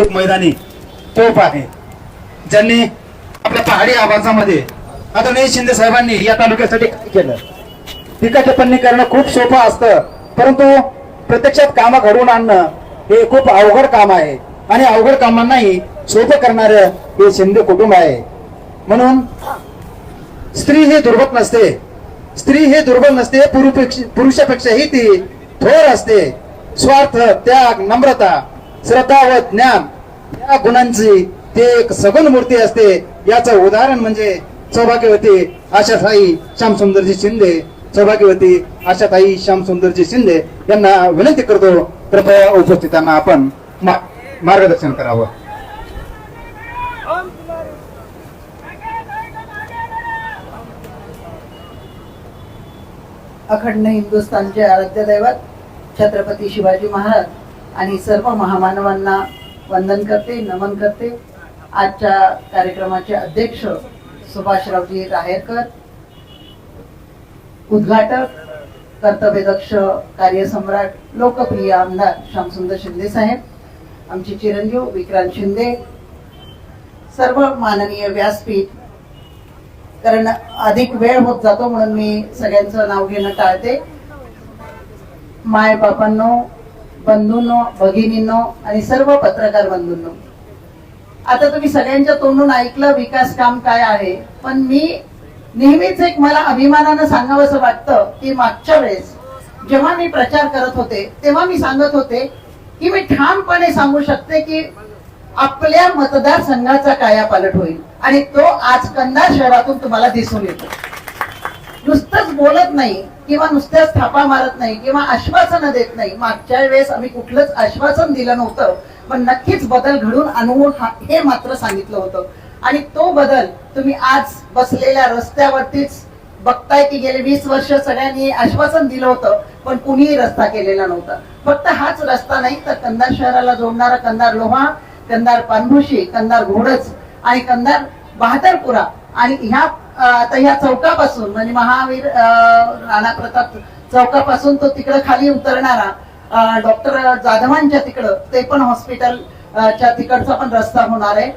मुलूक मैदानी तोफ आहे. ज्यांनी आपल्या पहाडी आवाजामध्ये आदरणीय शिंदे साहेबांनी या तालुक्यासाठी काय केलं. टीका टिप्पणी करणं खूप सोपं असतं परंतु प्रत्यक्षात कामं घडवून आणणं हे खूप अवघड काम आहे. आणि अवघड कामांनाही सोपं करणार हे शिंदे कुटुंब आहे. म्हणून स्त्री हे दुर्बल नसते. स्त्री हे दुर्बल नसते पुरुषापेक्षाही ती थोर असते. स्वार्थ त्याग नम्रता श्रद्धा व ज्ञान या गुणांची ते एक सगुण मूर्ती असते. याचं उदाहरण म्हणजे सौभाग्यवती आशाताई श्यामसुंदरजी शिंदे. सौभाग्यवती आशाताई श्यामसुंदरजी शिंदे यांना विनंती करतो कृपया उपस्थितांना आपण मा- मार्गदर्शन करावं. अखंड हिंदुस्थानचे आराध्य दैवत छत्रपती शिवाजी महाराज आणि सर्व महामानवांना वंदन करते नमन करते. आजच्या कार्यक्रमाचे अध्यक्ष सुभाषरावजी राहेरकर उद्घाटक कर्तव्यदक्ष कार्यसम्राट लोकप्रिय आमदार श्यामसुंदर शिंदे साहेब आमचे चिरंजीव विक्रांत शिंदे सर्व माननीय व्यासपीठ कारण अधिक वेळ होत जातो म्हणून मी सगळ्यांचं नाव घेणं टाळते. माय बापांनो बंधूंनो भगिनींनो आणि सर्व पत्रकार बंधूंनो. आता तुम्ही सगळ्यांच्या तोंडून ऐकलं विकास काम काय आहे पण मी नेहमीच एक मला अभिमानानं सांगावंसं वाटतं की मागच्या वेळेस जेव्हा मी प्रचार करत होते तेव्हा मी सांगत होते की मी ठामपणे सांगू शकते की आपल्या मतदारसंघाचा कायापालट होईल आणि तो आज कंदा शहरातून तुम्हाला दिसून येतो. नुसतंच बोलत नाही किंवा नुसत्याच थापा मारत नाही किंवा आश्वासनं देत नाही. मागच्या वेळेस आम्ही कुठलंच आश्वासन दिलं नव्हतं पण नक्कीच बदल घडून आणवून हा- हे मात्र सांगितलं होतं. आणि तो बदल तुम्ही आज बसलेल्या रस्त्यावरतीच बघताय की गेले वीस वर्ष सगळ्यांनी आश्वासन दिलं होतं पण कुणीही रस्ता केलेला नव्हता. फक्त हाच रस्ता नाही तर कंदार शहराला जोडणारा कंधार लोहा कंधार पानभुशी कंधार घोडच आणि कंधार बहादरपुरा आणि ह्या आता ह्या चौकापासून म्हणजे महावीर राणा प्रताप चौकापासून तो तिकडं खाली उतरणारा डॉक्टर जाधवांच्या तिकडं ते पण हॉस्पिटल च्या तिकडचा पण रस्ता होणार आहे.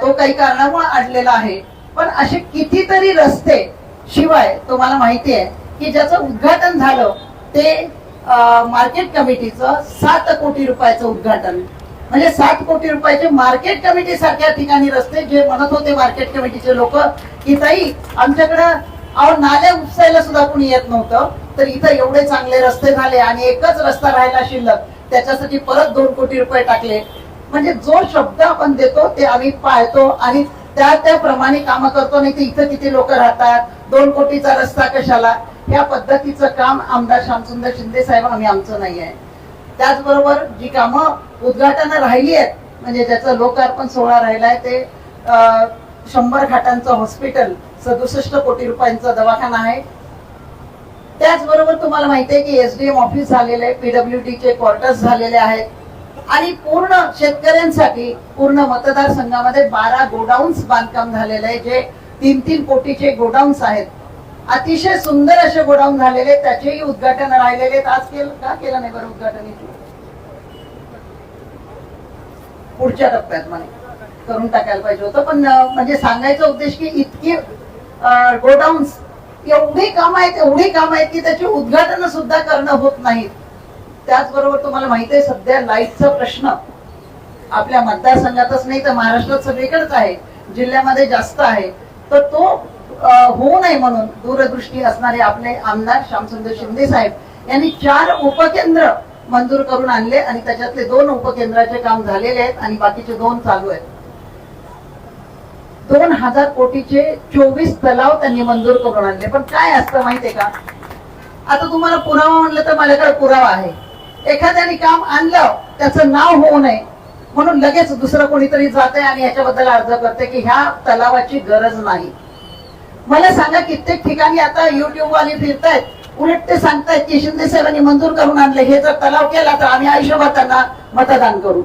तो काही कारणामुळे अडलेला आहे. पण असे कितीतरी रस्ते शिवाय तुम्हाला माहिती आहे की ज्याचं उद्घाटन झालं ते मार्केट कमिटीचं सात कोटी रुपयाचं उद्घाटन. म्हणजे सात कोटी रुपयाचे मार्केट कमिटी सारख्या ठिकाणी रस्ते जे म्हणत होते मार्केट कमिटीचे लोक की ताई आमच्याकडं अहो नाल्या उपसायला सुद्धा कुणी येत नव्हतं तर इथं एवढे चांगले रस्ते झाले आणि एकच रस्ता राहिला शिल्लक त्याच्यासाठी परत दोन कोटी रुपये टाकले. म्हणजे जो शब्द आपण देतो ते आम्ही पाळतो आणि त्या त्याप्रमाणे कामं करतो नाही तर इथं किती लोक राहतात. दोन कोटीचा रस्ता कशाला? या पद्धतीचं काम आमदार श्यामसुंदर शिंदे साहेब आम्ही आमचं नाही आहे. त्याचबरोबर जी कामं उद्घाटन राहिली आहेत म्हणजे ज्याचं लोकार्पण सोहळा राहिलाय ते शंभर खाटांचं हॉस्पिटल सदुसष्ट कोटी रुपयांचा दवाखाना आहे. त्याचबरोबर तुम्हाला माहिती आहे की एसडीएम ऑफिस झालेले आहे पीडब्ल्यू चे क्वार्टर्स झालेले आहेत. आणि पूर्ण शेतकऱ्यांसाठी पूर्ण मतदारसंघामध्ये बारा गोडाऊन्स बांधकाम झालेले आहे जे तीन तीन कोटीचे गोडाऊन्स आहेत. अतिशय सुंदर असे गोडाऊन झालेले त्याचेही उद्घाटन राहिलेले आज केलं का? केलं नाही बरं उद्घाटन पुढच्या टप्प्यात म्हणे. करून टाकायला पाहिजे होतं. पण म्हणजे सांगायचा उद्देश की इतकी गोडाऊन्स एवढी काम आहेत एवढी काम आहेत की त्याची उद्घाटन सुद्धा करणं होत नाहीत. त्याचबरोबर तुम्हाला माहिती आहे सध्या लाईटचा प्रश्न आपल्या मतदारसंघातच नाही तर महाराष्ट्रात सगळीकडेच आहे. जिल्ह्यामध्ये जास्त आहे. तर तो होऊ नये म्हणून दूरदृष्टी असणारे आपले आमदार श्यामसुंदर शिंदे साहेब यांनी चार उपकेंद्र मंजूर करून आणले आणि त्याच्यातले दोन उपकेंद्राचे काम झालेले आहेत आणि बाकीचे दोन चालू आहेत. दोन हजार कोटीचे चोवीस तलाव त्यांनी मंजूर करून आणले. पण काय असतं माहितीये का? आता तुम्हाला पुरावा म्हणलं तर माझ्याकडे पुरावा आहे. एखाद्याने काम आणलं त्याचं नाव होऊ नये. म्हणून लगेच दुसरं कोणीतरी जाते आणि याच्याबद्दल अर्ज करते की ह्या तलावाची गरज नाही. मला सांगा कित्येक ठिकाणी आता युट्यूब वाले फिरतायत उलट ते सांगतायत की शिंदे साहेबांनी मंजूर करून आणले हे जर तलाव केला तर आम्ही आयुष्यभर त्यांना मतदान करू.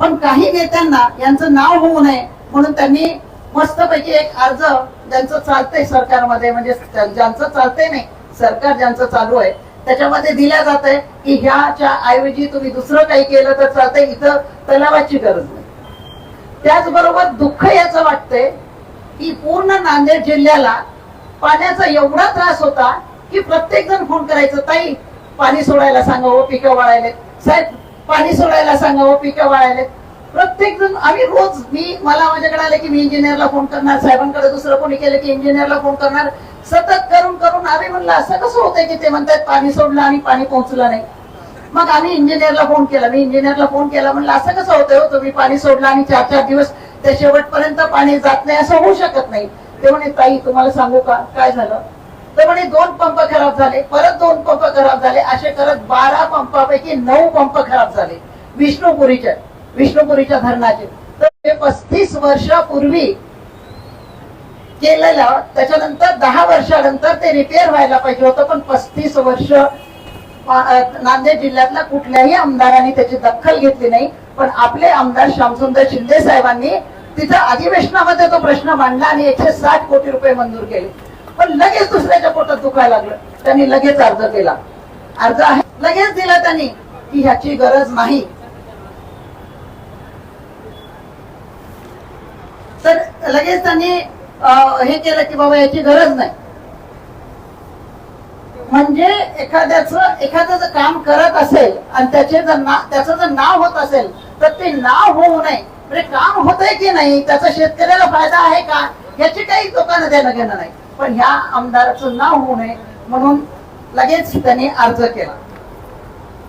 पण काही नेत्यांना यांचं नाव होऊ नये म्हणून त्यांनी मस्तपैकी एक अर्ज ज्यांचं चालतंय सरकारमध्ये म्हणजे ज्यांचं चालतंय नाही सरकार ज्यांचं चालू आहे त्याच्यामध्ये दिल्या जात आहे की ह्याच्या ऐवजी तुम्ही दुसरं काही केलं तर चालतंय इथं तलावाची गरज नाही. त्याचबरोबर दुःख याचं वाटतंय की पूर्ण नांदेड जिल्ह्याला पाण्याचा एवढा त्रास होता की प्रत्येक जण फोन करायचं ताई पाणी सोडायला सांगावं हो, पिकं वाळायलेत. साहेब पाणी सोडायला सांगावं हो, पिकं वाळायलेत. प्रत्येक जण आम्ही रोज मी मला माझ्याकडे आले की मी इंजिनियरला फोन करणार साहेबांकडे दुसरं कोणी केलं की इंजिनियरला फोन करणार. सतत करून करून आम्ही म्हणलं असं कसं होतंय की ते म्हणतात पाणी सोडलं आणि पाणी पोहोचलं नाही. मग आम्ही इंजिनियरला फोन केला. मी इंजिनियरला फोन केला म्हणलं असं कसं होतंय हो तुम्ही पाणी सोडलं आणि चार चार दिवस त्या शेवटपर्यंत पाणी जात नाही असं होऊ शकत नाही. ते म्हणे ताई तुम्हाला सांगू का? काय झालं? तर म्हणे दोन पंप खराब झाले परत दोन पंप खराब झाले असे करत बारा पंपापैकी नऊ पंप खराब झाले. विष्णुपुरीच्या विष्णुपुरीच्या धरणाचे. तर ते पस्तीस वर्षापूर्वी केलेलं त्याच्यानंतर दहा वर्षानंतर ते रिपेअर व्हायला पाहिजे होतं पण पस्तीस वर्ष नांदेड जिल्ह्यातल्या कुठल्याही आमदारांनी त्याची दखल घेतली नाही. पण आपले आमदार श्यामसुंदर शिंदे साहेबांनी तिथं अधिवेशनामध्ये तो प्रश्न मांडला आणि एकशे साठ कोटी रुपये मंजूर केले. पण लगेच दुसऱ्याच्या पोटात दुखायला लागलं. त्यांनी लगेच अर्ज केला. अर्ज आहे. लगेच दिला त्यांनी की ह्याची गरज नाही. तर लगेच त्यांनी हे केलं की बाबा याची गरज नाही. म्हणजे एखाद्याच एखादं जर काम करत असेल आणि त्याचे जर ना त्याचं जर नाव होत असेल तर ते नाव होऊ नये. म्हणजे काम होतंय की नाही त्याचा शेतकऱ्याला फायदा आहे का याची काही लोकांना देणं घेणं नाही. पण ह्या आमदाराचं नाव होऊ नये म्हणून लगेच त्यांनी अर्ज केला.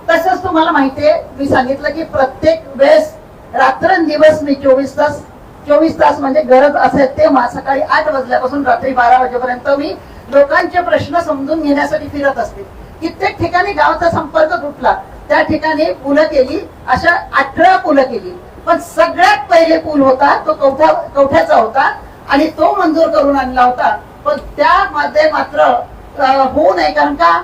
तसंच तुम्हाला माहितीये मी सांगितलं की प्रत्येक वेळेस रात्रंदिवस मी चोवीस तास चोवीस तास म्हणजे गरज असेल तेव्हा सकाळी आठ वाजल्यापासून रात्री बारा वाजेपर्यंत मी लोकांचे प्रश्न समजून घेण्यासाठी फिरत असते. कित्येक ठिकाणी गावाचा संपर्क तुटला. त्या ठिकाणी पुलं केली अशा अठरा पुलं केली. पण सगळ्यात पहिले पूल होता तो कवठा कवठ्याचा होता आणि तो मंजूर करून आणला होता. पण त्यामध्ये मात्र होऊ नये कारण का?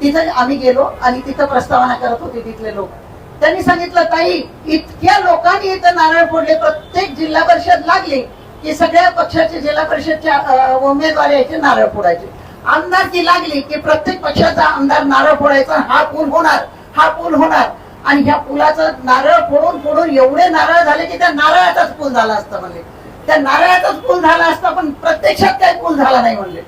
तिथं आम्ही गेलो आणि तिथं प्रस्तावना करत होते तिथले लोक. त्यांनी सांगितलं ताई इतक्या लोकांनी इथं नारळ फोडले प्रत्येक जिल्हा परिषद लागली. की सगळ्या पक्षाचे जिल्हा परिषदच्या उमेदवार यायचे नारळ फोडायचे. आमदारकी लागली की प्रत्येक पक्षाचा आमदार नारळ फोडायचा हा पूल होणार हा पूल होणार. आणि ह्या पुलाचं नारळ फोडून फोडून एवढे नारळ झाले की त्या नारळाचाच पूल झाला असता म्हणले. त्या नारळाचाच पूल झाला असता पण प्रत्यक्षात काही पूल झाला नाही म्हणले.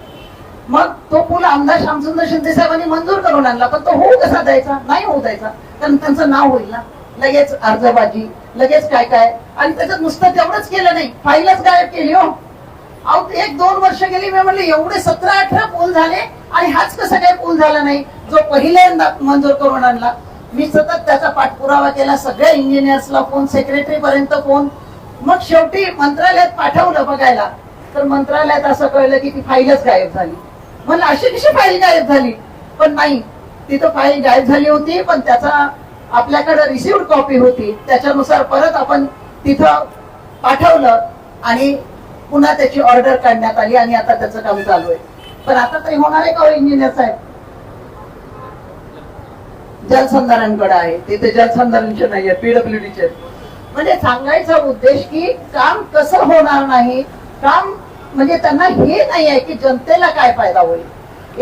मग तो पूल आमदार श्यामसुंदर शिंदे साहेबांनी मंजूर करून आणला पण तो होऊ कसा द्यायचा? नाही होऊ द्यायचा. कारण त्यांचं नाव होईल ना. लगेच अर्जबाजी लगेच काय काय. आणि त्याच्यात नुसतं तेवढंच केलं नाही. फाईलच गायब केली हो. अहो एक दोन वर्ष गेली मी म्हणले एवढे सतरा अठरा पूल झाले आणि हाच कसं काही पूल झाला नाही? जो पहिल्यांदा मंजूर करून आणला. मी सतत त्याचा पाठपुरावा केला सगळ्या इंजिनियर्सला फोन सेक्रेटरी पर्यंत फोन मग शेवटी मंत्रालयात पाठवलं बघायला. तर मंत्रालयात असं कळलं की ती फाईलच गायब झाली. म्हणलं अशी कशी फाईल गायब झाली? पण नाही तिथं फाईल गायब झाली होती पण त्याचा आपल्याकडे रिसिव्ड कॉपी होती त्याच्यानुसार परत आपण तिथं पाठवलं आणि पुन्हा त्याची ऑर्डर काढण्यात आली आणि आता त्याचं काम चालू आहे. पण आता तरी होणार आहे का हो, इंजिनियर साहेब? जलसंधारणकडे आहे. तिथे जलसंधारणचे नाहीये पीडब्ल्यूडीचे म्हणजे सांगायचा उद्देश की काम कसं होणार नाही काम म्हणजे त्यांना हे नाही आहे की जनतेला काय फायदा होईल.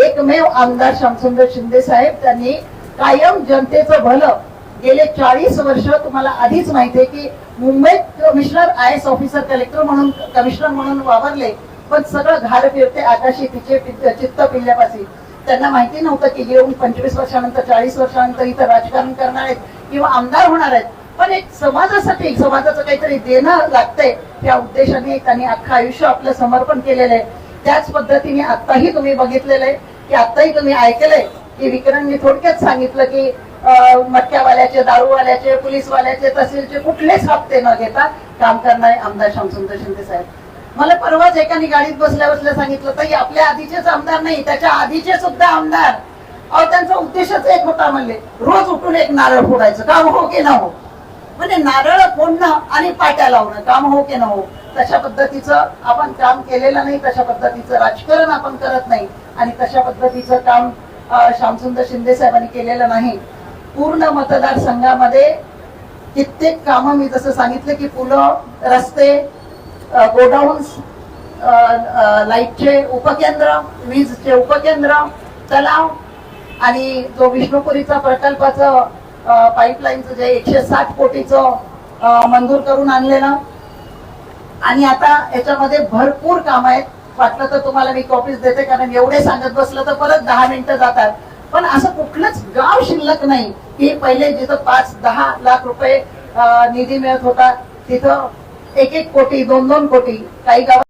एकमेव आमदार श्यामसुंदर शिंदे साहेब त्यांनी कायम जनतेचं भलं गेले चाळीस वर्ष तुम्हाला आधीच माहिती आहे की मुंबईत commissioner I S officer collector म्हणून कमिशनर म्हणून वावरले पण सगळं घार फिरते आकाशी तिचे चित्त पिल्ल्यापासून त्यांना माहिती नव्हतं की येऊन पंचवीस वर्षानंतर चाळीस वर्षानंतर इथं राजकारण करणार आहेत किंवा आमदार होणार आहेत. पण एक समाजासाठी समाजाचं काहीतरी देणं लागतंय त्या उद्देशाने त्यांनी अख्खं आयुष्य आपलं समर्पण केलेलं आहे. त्याच पद्धतीने आताही तुम्ही बघितलेलं आहे की आताही तुम्ही ऐकलंय की विक्रमने थोडक्यात सांगितलं की मटक्यावाल्याचे दारूवाल्याचे पोलीसवाल्याचे तहसीलचे कुठलेच हप्ते न घेता काम करणारे आमदार श्यामसुंदर शिंदे साहेब. मला परवाच एकाने गाडीत बसल्या बसल्या सांगितलं तर आपल्या आधीचेच आमदार नाही त्याच्या आधीचे सुद्धा आमदार. अहो त्यांचा उद्देशच एक होता म्हणले रोज उठून एक नारळ फोडायचं काम हो की न हो? म्हणजे नारळ फोडणं आणि पाट्या लावणं काम हो की न हो? तशा पद्धतीचं आपण काम केलेलं नाही तशा पद्धतीचं राजकारण आपण करत नाही आणि तशा पद्धतीचं काम श्यामसुंदर शिंदे साहेबांनी केलेलं नाही. पूर्ण मतदारसंघामध्ये कित्येक कामं मी जसं सांगितलं की पुलं रस्ते गोडाऊन्स लाईटचे उपकेंद्र वीजचे उपकेंद्र तलाव आणि जो विष्णुपुरीचा प्रकल्पाचं पाईपलाईनचं जे एकशे साठ कोटीचं मंजूर करून आणलेलं. आणि आता याच्यामध्ये भरपूर काम आहेत. वाटलं तर तुम्हाला मी कॉपीज देते कारण एवढे सांगत बसलं तर परत दहा मिनिटं जातात. पण असं कुठलंच गाव शिल्लक नाही की पहिले जिथं पाच दहा लाख रुपये अं, निधी मिळत होता तिथं एक एक कोटी दोन दोन कोटी काही गाव